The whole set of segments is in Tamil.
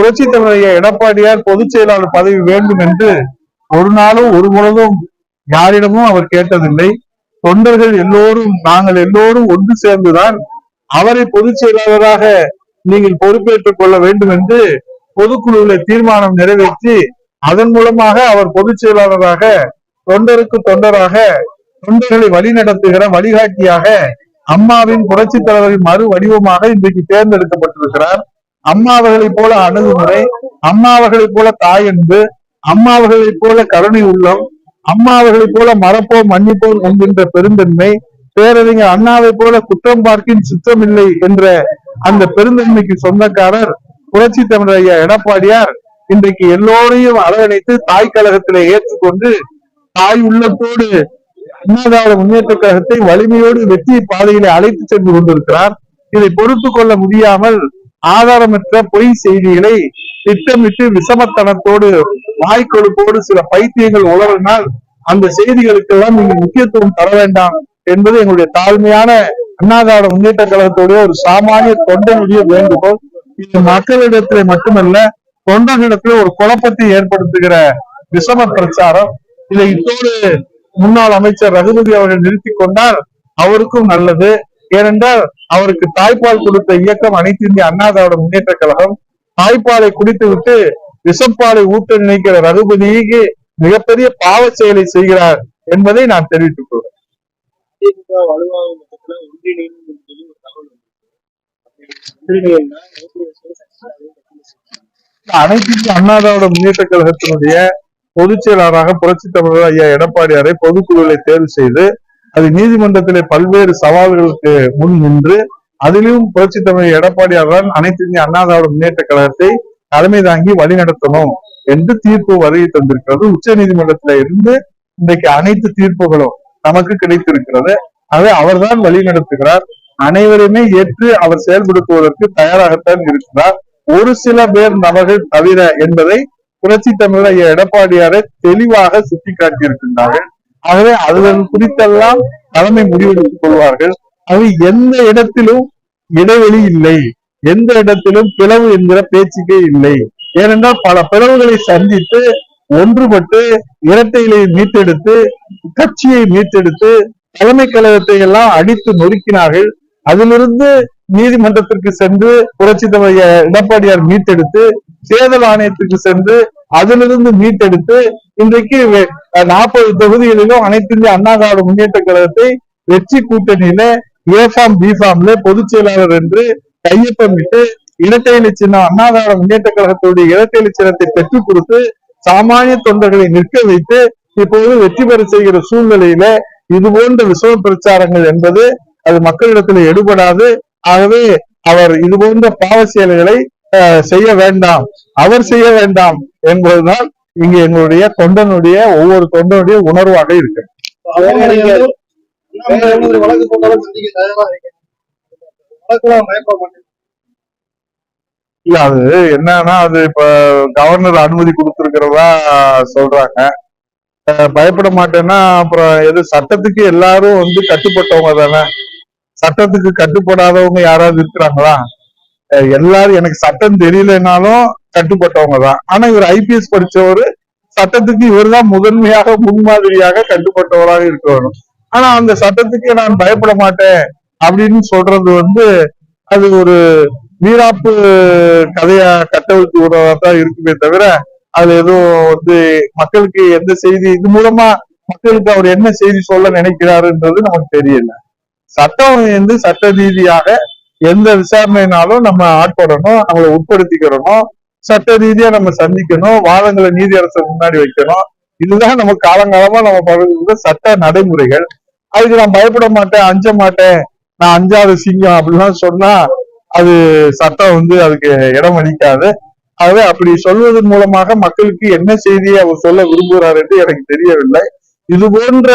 புரட்சி தலைவரைய எடப்பாடியார் பொதுச் செயலாளர் பதவி வேண்டும் என்று ஒரு நாளும் ஒரு பொழுதும் யாரிடமும் அவர் கேட்டதில்லை. தொண்டர்கள் எல்லோரும் நாங்கள் எல்லோரும் ஒன்று சேர்ந்துதான் அவரை பொதுச் செயலாளராக நீங்கள் பொறுப்பேற்றுக் கொள்ள வேண்டும் என்று பொதுக்குழுவில் தீர்மானம் நிறைவேற்றி அதன் மூலமாக அவர் பொதுச் செயலாளராக தொண்டருக்கு தொண்டராக தொண்டர்களை வழிநடத்துகிற வழிகாட்டியாக அம்மாவின் புரட்சி தலைவரின் மறு வடிவமாக இன்றைக்கு தேர்ந்தெடுக்கப்பட்டிருக்கிறார். அம்மா அவர்களைப் போல அணுகுமுறை அம்மா அவர்களைப் போல தாயன்பு அம்மா அவர்களைப் போல கருணை உள்ளம் அம்மா அவர்களைப் போல மறப்போம் மன்னிப்போம் என்கின்ற பெருந்தன்மை பேரறிஞர் அண்ணாவை போல குற்றம் பார்க்கின் சுத்தம் இல்லை என்ற அந்த பெருந்தன்மைக்கு சொந்தக்காரர் புரட்சி தமிழர் ஐயா எடப்பாடியார் இன்றைக்கு எல்லோரையும் அரவணைத்து தாய் கழகத்திலே ஏற்றுக்கொண்டு தாய் உள்ளத்தோடு அண்ணாதிராவிட முன்னேற்ற கழகத்தை வலிமையோடு வெற்றி பாதையிலே அழைத்து சென்று கொண்டிருக்கிறார். இதை பொறுத்து கொள்ள முடியாமல் ஆதாரமற்ற பொய் செய்திகளை திட்டமிட்டு விஷமத்தனத்தோடு வாய்க்கொழுப்போடு சில பைத்தியங்கள் உழவினால் அந்த செய்திகளுக்கெல்லாம் நீங்க முக்கியத்துவம் தர வேண்டாம் என்பது எங்களுடைய தாழ்மையான அண்ணாதார முன்னேற்ற கழகத்துடைய ஒரு சாமானிய தொண்டனுடைய வேண்டுகோள். இது மக்களிடத்திலே மட்டுமல்ல தொண்டர்களிடத்திலே ஒரு குழப்பத்தை ஏற்படுத்துகிற விஷம பிரச்சாரம். இதை இத்தோடு முன்னாள் அமைச்சர் ரகுபதி அவர்கள் நிறுத்தி கொண்டால் அவருக்கும் நல்லது. ஏனென்றால் அவருக்கு தாய்ப்பால் கொடுத்த இயக்கம் அனைத்து இந்திய அண்ணா திராவிட முன்னேற்ற கழகம் தாய்ப்பாலை குடித்து விட்டு விஷப்பாலை ஊட்ட நினைக்கிற ரகுபதிக்கு மிகப்பெரிய பாவ செயலை செய்கிறார் என்பதை நான் தெரிவித்துக் கொள்கிறேன். அனைத்து இந்திய அண்ணா திராவிட முன்னேற்ற கழகத்தினுடைய பொதுச் செயலாளராக புரட்சி தமிழர் ஐயா எடப்பாடியாரை பொதுக்குழுவை தேர்வு செய்து அது நீதிமன்றத்திலே பல்வேறு சவால்களுக்கு முன் நின்று அதிலும் புரட்சி தமிழர் எடப்பாடியார் தான் அனைத்து இந்திய அண்ணா திராவிட முன்னேற்ற கழகத்தை தலைமை தாங்கி வழிநடத்தணும் என்று தீர்ப்பு வருகை தந்திருக்கிறது. உச்ச நீதிமன்றத்தில இருந்து இன்றைக்கு அனைத்து தீர்ப்புகளும் நமக்கு கிடைத்திருக்கிறது. அதை அவர்தான் வழி நடத்துகிறார் அனைவருமே ஏற்று அவர் செயல்படுத்துவதற்கு தயாராகத்தான் இருக்கிறார். ஒரு சில பேர் நபர்கள் தவிர என்பதை புரட்சி தமிழர் எடப்பாடியாரை தெளிவாக சுட்டிக்காட்டியிருக்கின்றார்கள். ஆகவே அதுகள் குறித்தெல்லாம் தலைமை முடிவெடுத்துக் கொள்வார்கள். அது எந்த இடத்திலும் இடைவெளி இல்லை. எந்த இடத்திலும் பிளவு என்கிற பேச்சுக்கே இல்லை. ஏனென்றால் பல பிளவுகளை சந்தித்து ஒன்றுபட்டு இரட்டைகளை மீட்டெடுத்து கட்சியை மீட்டெடுத்து தலைமை கழகத்தை எல்லாம் அடித்து நொறுக்கினார்கள். அதிலிருந்து நீதிமன்றத்திற்கு சென்று புரட்சி தலைவர் எடப்பாடியார் மீட்டெடுத்து தேர்தல் ஆணையத்துக்கு சென்று அதிலிருந்து மீட்டெடுத்து இன்றைக்கு நாற்பது தொகுதிகளிலும் அனைத்து இந்திய அண்ணா திராவிட முன்னேற்ற கழகத்தை வெற்றி கூட்டணியில ஏ ஃபார்ம் பி ஃபார்ம்ல பொதுச் செயலாளர் என்று கையொப்பமிட்டு இரட்டை இலை சின்னம் அண்ணா திராவிட முன்னேற்ற கழகத்துடைய இரட்டை இலை சின்னத்தை பெற்றுக் கொடுத்து சாமானிய தொண்டர்களை நிற்க வைத்து இப்போது வெற்றி பெற செய்கிற சூழ்நிலையில இது போன்ற விஷம பிரச்சாரங்கள் என்பது அது மக்களிடத்தில் எடுபடாது. ஆகவே அவர் இது போன்ற பாவ செயல்களை அஹ், செய்ய வேண்டாம். அவர் செய்ய வேண்டாம் என்பதுதான் இங்கு எங்களுடைய தொண்டனுடைய ஒவ்வொரு தொண்டனுடைய உணர்வாக இருக்கு. இல்ல அது என்னன்னா அது இப்ப கவர்னர் அனுமதி கொடுத்திருக்கிறதா சொல்றாங்க. பயப்பட மாட்டேன்னா அப்புறம் எது சட்டத்துக்கு எல்லாரும் வந்து கட்டுப்பட்டவங்க தானே? சட்டத்துக்கு கட்டுப்படாதவங்க யாராவது இருக்கிறாங்களா? எல்லாரும் எனக்கு சட்டம் தெரியலனாலும் கட்டுப்பட்டவங்க தான் ஆனா இவர் ஐபிஎஸ் படிச்சவர் சட்டத்துக்கு இவர் தான் முதன்மையாக முன்மாதிரியாக கட்டுப்பட்டவராக இருக்கணும். ஆனா அந்த சட்டத்துக்கு நான் பயப்பட மாட்டேன் அப்படின்னு சொல்றது வந்து அது ஒரு வீராப்பு கதையா கட்டவிழ்த்து விடுறதா தான் இருக்குமே தவிர அது எதுவும் வந்து மக்களுக்கு எந்த செய்தி இது மூலமா மக்களுக்கு அவர் என்ன செய்தி சொல்ல நினைக்கிறாருன்றது நமக்கு தெரியல. சட்டம் வந்து சட்ட ரீதியாக எந்த விசாரணைனாலும் நம்ம ஆட்படணும் நம்மளை உட்படுத்திக்கிறணும். சட்ட ரீதியா நம்ம சந்திக்கணும் வாதங்களை நீதியரசர் முன்னாடி வைக்கணும். இதுதான் நம்ம காலங்காலமா நம்ம பழகுற சட்ட நடைமுறைகள். அதுக்கு நான் பயப்பட மாட்டேன் அஞ்ச மாட்டேன். நான் அஞ்சாவது சிங்கம் அப்படிலாம் சொன்னா அது சட்டம் வந்து அதுக்கு இடம் அளிக்காது. ஆகவே அப்படி சொல்வதன் மூலமாக மக்களுக்கு என்ன செய்தியை அவர் சொல்ல விரும்புகிறார் என்று எனக்கு தெரியவில்லை. இது போன்ற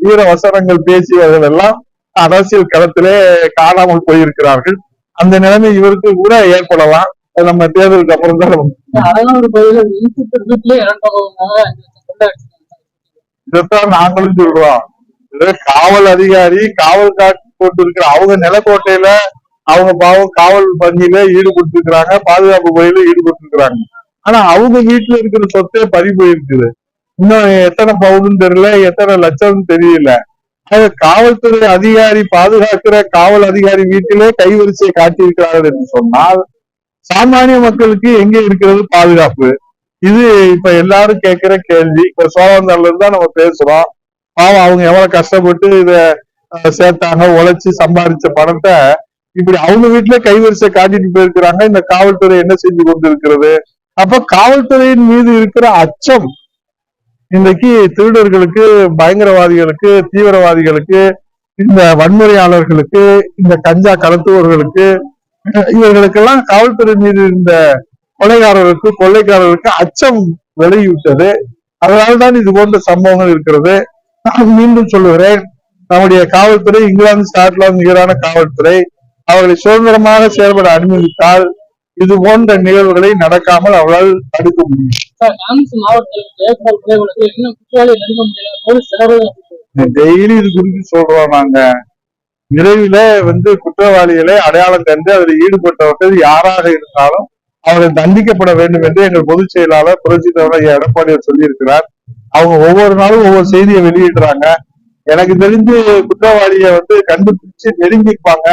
வீர வசனங்கள் பேசியவர்களெல்லாம் அரசியல் களத்திலே காணாமல் போயிருக்கிறார்கள். அந்த நிலைமை இவருக்கு கூட ஏற்படலாம். நம்ம தேர்தலுக்கு அப்புறம் தான் இதைத்தான் நாங்களும் சொல்றோம். இது காவல் அதிகாரி காவல் கொண்டு இருக்கிற அவங்க நிலக்கோட்டையில அவங்க பாவம் காவல் பணியில ஈடுபட்டிருக்கிறாங்க பாதுகாப்பு பணியில ஈடுபட்டிருக்கிறாங்க. ஆனா அவங்க வீட்டுல இருக்கிற சொத்தே பறி போயிருக்குது. இன்னும் எத்தனை பவுன் தெரியல எத்தனை லட்சம் தெரியல. காவல்துறை அதிகாரி பாதுகாக்கிற காவல் அதிகாரி வீட்டிலே கைவரிசையை காட்டியிருக்கிறார்கள் என்று சொன்னால் சாமானிய மக்களுக்கு எங்க இருக்கிறது பாதுகாப்பு? இது இப்ப எல்லாரும் கேட்கிற கேள்வி. இப்ப சோழந்தர்ல இருந்தா நம்ம பேசுறோம். பாவம் அவங்க எவ்வளவு கஷ்டப்பட்டு இத சேர்த்தாங்க உழைச்சு சம்பாதிச்ச பணத்தை. இப்படி அவங்க வீட்டுல கைவரிசை காட்டிட்டு போயிருக்கிறாங்க. இந்த காவல்துறை என்ன செஞ்சு கொண்டு இருக்கிறது அப்ப காவல்துறையின் மீது இருக்கிற அச்சம் இன்றைக்கு திருடர்களுக்கு பயங்கரவாதிகளுக்கு தீவிரவாதிகளுக்கு இந்த வன்முறையாளர்களுக்கு இந்த கஞ்சா கலத்துவர்களுக்கு இவர்களுக்கெல்லாம் காவல்துறை மீது இந்த கொலைகாரர்களுக்கு கொள்ளைக்காரர்களுக்கு அச்சம் விலகிவிட்டது அதனால்தான் இது போன்ற சம்பவங்கள் இருக்கிறது. நான் மீண்டும் சொல்லுகிறேன் நம்முடைய காவல்துறை இங்கிலாந்து ஸ்காட்லாந்து நிகரான காவல்துறை அவர்களை சுதந்திரமாக செயல்பட அனுமதித்தால் இது போன்ற நிகழ்வுகளை நடக்காமல் அவர்களால் தடுக்க முடியும். டெய்லி இது குறித்து சொல்றோம் நாங்க. விரைவில் வந்து குற்றவாளிகளை அடையாளம் கண்டு அதில் ஈடுபட்டவர்கள் யாராக இருந்தாலும் அவர்கள் தண்டிக்கப்பட வேண்டும் என்று எங்கள் பொதுச் செயலாளர் புரட்சி தலைவர் எடப்பாடியார் சொல்லியிருக்கிறார். அவங்க ஒவ்வொரு நாளும் ஒவ்வொரு செய்தியை வெளியிடுறாங்க. எனக்கு தெரிஞ்சு குற்றவாளியை வந்து கண்டுபிடிச்சு நெருங்கிப்பாங்க.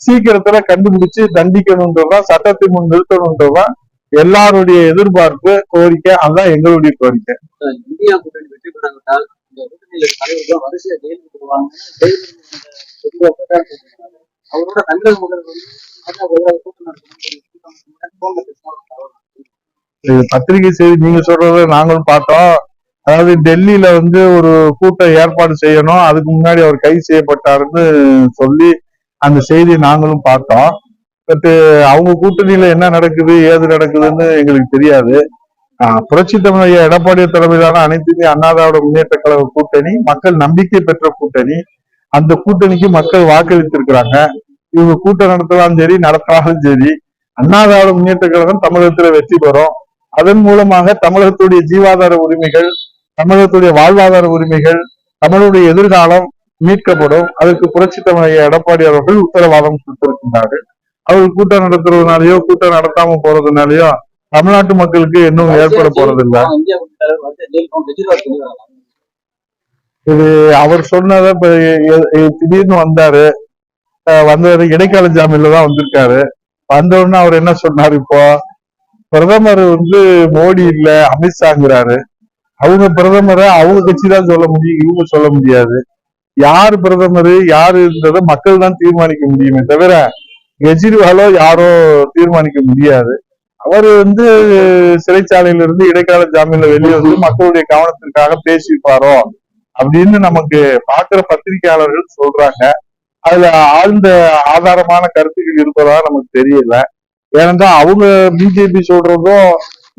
சீக்கிரத்துல கண்டுபிடிச்சு தண்டிக்கணுன்றதுதான் சட்டத்தை முன் நிறுத்தணுன்றதுதான் எல்லாருடைய எதிர்பார்ப்பு கோரிக்கை அதுதான் எங்களுடைய கோரிக்கை. இந்தியா கூட்டணி வெற்றி பெறாவிட்டால் இந்த கூட்டணியில தலைவர்கள் வரிசையா ஜெயிலுக்கு போடுவாங்க அவரோட தங்கள் பத்திரிகை செய்தி நீங்க சொல்றத நாங்களும் பார்த்தோம். அதாவது டெல்லியில வந்து ஒரு கூட்டம் ஏற்பாடு செய்யணும். அதுக்கு முன்னாடி அவர் கைது செய்யப்பட்டாருன்னு சொல்லி அந்த செய்தியை நாங்களும் பார்த்தோம். பட்டு அவங்க கூட்டணியில என்ன நடக்குது ஏது நடக்குதுன்னு எங்களுக்கு தெரியாது. ஆஹ் புரட்சி தமிழ் எடப்பாடி தலைமையிலான அனைத்து இந்திய அண்ணா திராவிட முன்னேற்ற கழக கூட்டணி மக்கள் நம்பிக்கை பெற்ற கூட்டணி அந்த கூட்டணிக்கு மக்கள் வாக்களித்திருக்கிறாங்க. இவங்க கூட்டம் நடத்தலாம் சரி நடத்தாலும் சரி அண்ணாதார முன்னேற்ற கழகம் தமிழகத்துல வெற்றி பெறும். அதன் மூலமாக தமிழகத்துடைய ஜீவாதார உரிமைகள் தமிழகத்துடைய வாழ்வாதார உரிமைகள் தமிழுடைய எதிர்காலம் மீட்கப்படும். அதற்கு புரட்சி தமிழக எடப்பாடி அவர்கள் உத்தரவாதம் கொடுத்திருக்கின்றார்கள். அவர்கள் கூட்டம் நடத்துறதுனாலயோ கூட்டம் நடத்தாம போறதுனாலயோ தமிழ்நாட்டு மக்களுக்கு இன்னும் ஏற்பட போறதில்லை இந்தியா கூட்டணி தலைவர் வரிசையா ஜெயில் போன கெஜ்ரிவால் சொல்லுவாங்க இது அவர் சொன்னதை திடீர்னு வந்தாரு. அஹ் வந்தவர் இடைக்கால ஜாமீன்ல தான் வந்திருக்காரு. வந்தவுடனே அவர் என்ன சொன்னாரு இப்போ? பிரதமர் வந்து மோடி இல்ல அமித்ஷாங்கிறாரு. அவங்க பிரதமரை அவங்க கட்சி தான் சொல்ல முடியும் இவங்க சொல்ல முடியாது. யார் பிரதமர் யாருன்றதை மக்கள் தான் தீர்மானிக்க முடியுமே தவிர கெஜ்ரிவாலோ யாரோ தீர்மானிக்க முடியாது. அவர் வந்து சிறைச்சாலையில இருந்து இடைக்கால ஜாமீன்ல வெளியே வந்து மக்களுடைய கவனத்திற்காக பேசியிருப்பாரோ? அப்படின்னு நமக்கு பாக்குற பத்திரிகையாளர்கள் சொல்றாங்க. அதுல ஆழ்ந்த ஆதாரமான கருத்துக்கள் இருப்பதா நமக்கு தெரியல. ஏனென்றால் அவங்க பிஜேபி சொல்றதும்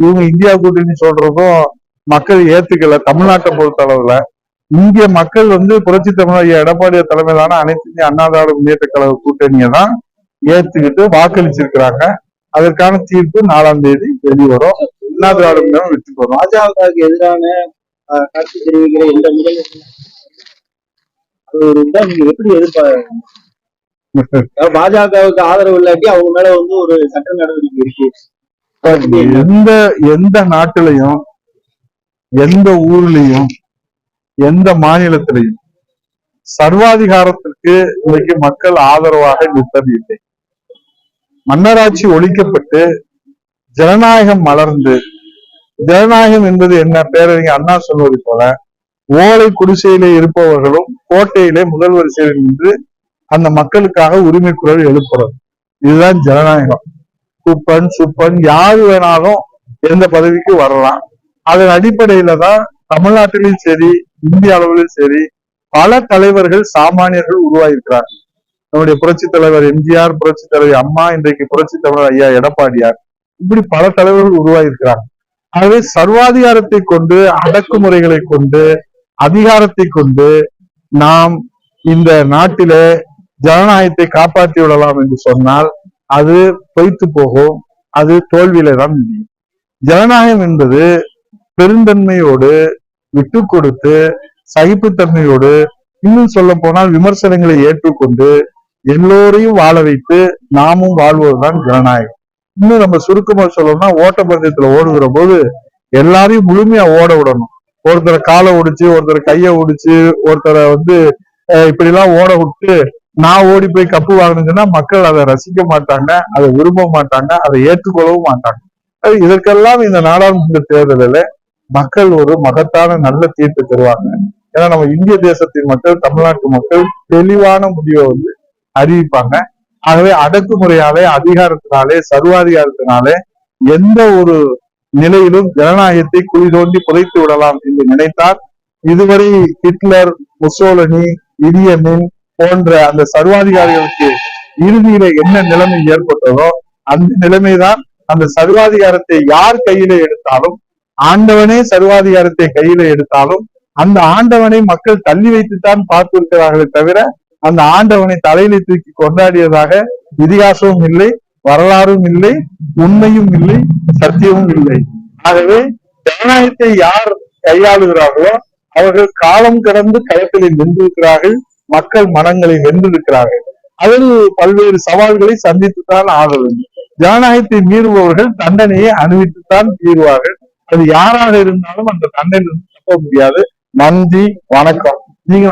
இவங்க இந்தியா கூட்டணி சொல்றதும் மக்கள் ஏத்துக்கல. தமிழ்நாட்டை பொறுத்த அளவுல இந்திய மக்கள் வந்து புரட்சி தமிழக எடப்பாடிய தலைமையிலான அனைத்து இந்திய முன்னேற்ற கழக கூட்டணியை தான் ஏத்துக்கிட்டு வாக்களிச்சிருக்கிறாங்க. அதற்கான தீர்ப்பு நாலாம் தேதி வெளிவரும். அண்ணா திராவிட முன்னேற்றம் வெற்றி பெறும். பாஜகவுக்கு எதிரான கருத்து தெரிவிக்கிற எந்த முதல்வர் அது ஒரு இதா நீங்க எப்படி எதிர்பார்க்க பாஜகவுக்கு ஆதரவு இல்லாட்டி அவங்க மேல வந்து ஒரு சட்ட நடவடிக்கை இருக்கு. எந்த எந்த நாட்டிலையும் எந்த ஊர்லயும் எந்த மாநிலத்திலையும் சர்வாதிகாரத்திற்கு இன்னைக்கு மக்கள் ஆதரவாக நிற்பது இல்லை. மன்னராட்சி ஒழிக்கப்பட்டு ஜனநாயகம் மலர்ந்து ஜனநாயகம் என்பது என்ன? பேரறிஞர் அண்ணா சொல்வது போல ஓலை குடிசையிலே இருப்பவர்களும் கோட்டையிலே முதல் வரிசையில் நின்று அந்த மக்களுக்காக உரிமை குரல் எழுப்புறது. இதுதான் ஜனநாயகம். குப்பன் சுப்பன் யாரு வேணாலும் எந்த பதவிக்கு வரலாம். அதன் அடிப்படையில தான் தமிழ்நாட்டிலும் சரி இந்திய அளவிலும் சரி பல தலைவர்கள் சாமானியர்கள் உருவாயிருக்கிறார் நம்முடைய புரட்சி தலைவர் எம்ஜிஆர் புரட்சி தலைவர் அம்மா இன்றைக்கு புரட்சி தலைவர் ஐயா எடப்பாடியார் இப்படி பல தலைவர்கள் உருவாயிருக்கிறாங்க ஆகவே சர்வாதிகாரத்தை கொண்டு அடக்குமுறைகளை கொண்டு அதிகாரத்தை கொண்டு நாம் இந்த நாட்டிலே ஜனநாயகத்தை காப்பாற்றி விடலாம் என்று சொன்னால் அது பொய்த்து போகும் அது தோல்வியில தான் முடியும். ஜனநாயகம் என்பது பெருந்தன்மையோடு விட்டு கொடுத்து சகிப்புத்தன்மையோடு இன்னும் சொல்ல போனால் விமர்சனங்களை ஏற்றுக்கொண்டு எல்லோரையும் வாழ வைத்து நாமும் வாழ்வதுதான் ஜனநாயகம். இன்னும் நம்ம சுருக்கமா சொல்லணும்னா ஓட்டப்பந்தயத்துல ஓடுகிற போது எல்லாரையும் முழுமையா ஓட விடணும். ஒருத்தரை காலை ஒடிச்சு ஒருத்தரை கையை ஒடிச்சு ஒருத்தரை வந்து இப்படி எல்லாம் ஓட விட்டு நான் ஓடி போய் கப்பு வாங்கினுங்கன்னா மக்கள் அதை ரசிக்க மாட்டாங்க அதை விரும்ப மாட்டாங்க அதை ஏற்றுக்கொள்ளவும் மாட்டாங்க. அது இதற்கெல்லாம் இந்த நாடாளுமன்ற தேர்தலில் மக்கள் ஒரு மகத்தான நல்ல தீர்ப்பு தருவாங்க. ஏன்னா நம்ம இந்திய தேசத்தின் மக்கள் தமிழ்நாட்டு மக்கள் தெளிவான முடிவை வந்து அறிவிப்பாங்க. ஆகவே அடக்குமுறையாலே அதிகாரத்தினாலே சர்வாதிகாரத்தினாலே எந்த ஒரு நிலையிலும் ஜனநாயகத்தை குழி தோண்டி புதைத்து விடலாம் என்று நினைத்தார் இதுவரை ஹிட்லர் முசோலனி இடியமின் போன்ற அந்த சர்வாதிகாரிகளுக்கு இறுதியில என்ன நிலைமை ஏற்பட்டதோ அந்த நிலைமைதான் அந்த சர்வாதிகாரத்தை யார் கையில எடுத்தாலும் ஆண்டவனே சர்வாதிகாரத்தை கையில எடுத்தாலும் அந்த ஆண்டவனை மக்கள் தள்ளி வைத்துத்தான் பார்த்திருக்கிறார்களே தவிர அந்த ஆண்டவனை தலையில தூக்கி கொண்டாடியதாக இதிகாசமும் இல்லை வரலாறும் இல்லை உண்மையும் இல்லை சத்தியமும் இல்லை. ஆகவே ஜனநாயகத்தை யார் கையாளுகிறார்களோ அவர்கள் காலம் கடந்து களத்திலே நின்றிருக்கிறார்கள் மக்கள் மனங்களை வென்றிருக்கிறார்கள். அதில் பல்வேறு சவால்களை சந்தித்துத்தான் ஆக வேண்டும். ஜனநாயகத்தை மீறுபவர்கள் தண்டனையை அணிவித்துத்தான் தீர்வார்கள். அது யாராக இருந்தாலும் அந்த தண்டனை தப்ப முடியாது. நன்றி வணக்கம். நீங்க